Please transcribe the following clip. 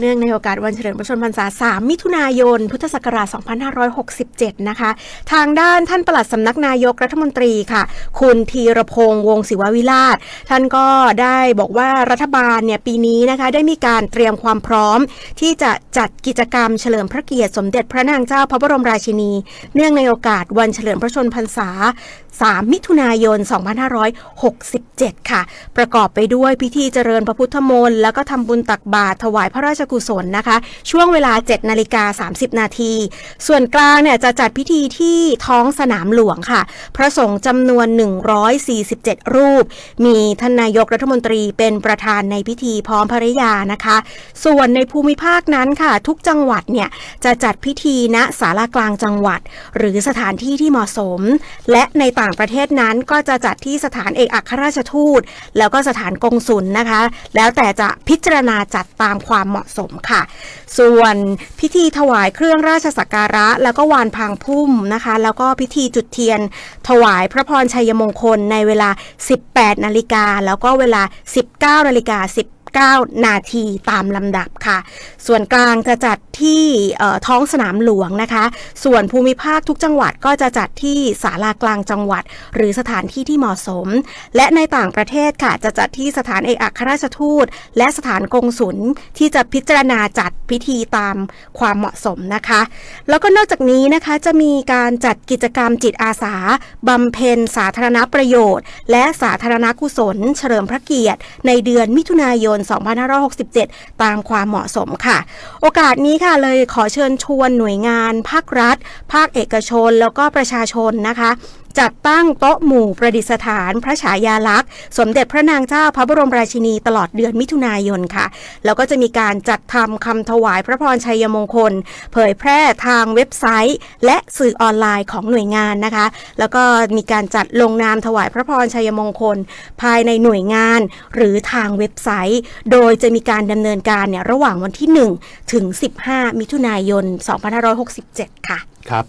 เนื่องในโอกาสวันเฉลิมพระชนมพรรษา 3 มิถุนายน พุทธศักราช 2567 นะคะ ทางด้านท่านปลัดสำนักนายกรัฐมนตรีค่ะ คุณธีรพงษ์วงศ์ศิววิราช ท่านก็ได้บอกว่ารัฐบาลเนี่ยปีนี้นะคะได้มีการเตรียมความพร้อม ที่จะจัดกิจกรรมเฉลิมพระเกียรติสมเด็จพระนางเจ้าพระบรมราชินี เนื่องในโอกาสวันเฉลิมพระชนมพรรษา 3 มิถุนายน 2567 ค่ะ ประกอบไปด้วยพิธีเจริญพระพุทธมนต์แล้วก็ทำบุญตักบาตรถวายพระราชกุศลนะคะ ช่วงเวลา7นาฬิกา30 นาที ส่วนกลางเนี่ยจะจัดพิธีที่ท้องสนามหลวงค่ะ พระสงฆ์จำนวน 147 รูป มีท่านนายกรัฐมนตรีเป็นประธานในพิธีพร้อมภริยานะคะ ส่วนในภูมิภาคนั้นค่ะ ทุกจังหวัดเนี่ยจะจัดพิธีณศาลากลางจังหวัด หรือสถานที่ที่เหมาะสม และในต่างประเทศนั้นก็จะจัดที่สถานเอกอัครราชทูต แล้วก็สถานกงสุลนะคะ แล้วแต่จะพิจารณาจัดตามความเหมาะสมค่ะ ส่วนพิธีถวายเครื่องราชสักการะ แล้วก็วานพางพุ่มนะคะ แล้วก็พิธีจุดเทียน ถวายพระพรชัยมงคลในเวลา 18 นาฬิกาแล้วก็เวลา 19 นาฬิกา10 9 นาทีตามลำดับค่ะ ส่วนกลางจะจัดที่ท้องสนามหลวงนะคะ ส่วนภูมิภาคทุกจังหวัดก็จะจัดที่ศาลากลางจังหวัด หรือสถานที่ที่เหมาะสม และในต่างประเทศค่ะ จะจัดที่สถานเอกอัครราชทูต และสถานกงสุลที่จะพิจารณาจัดพิธีตามความเหมาะสมนะคะ แล้วก็นอกจากนี้นะคะจะมีการจัดกิจกรรมจิตอาสาบำเพ็ญสาธารณประโยชน์ และสาธารณกุศล เฉลิมพระเกียรติ ในเดือนมิถุนายน2567 ตามความเหมาะสมค่ะ โอกาสนี้ค่ะเลยขอเชิญชวนหน่วยงาน ภาครัฐ ภาคเอกชน แล้วก็ประชาชนนะคะจัดตั้งโต๊ะหมู่ประดิษฐาน พระฉายาลักษณ์ สมเด็จพระนางเจ้าพระบรมราชินีตลอดเดือนมิถุนายนค่ะ แล้วก็จะมีการจัดทำคำถวายพระพรชัยมงคล เผยแพร่ทางเว็บไซต์ และสื่อออนไลน์ของหน่วยงานนะคะ แล้วก็มีการจัดลงนามถวายพระพรชัยมงคล ภายในหน่วยงาน หรือทางเว็บไซต์ โดยจะมีการดำเนินการเนี่ยระหว่างวันที่ 1 ถึง 15 มิถุนายน 2567 ค่ะ ครับ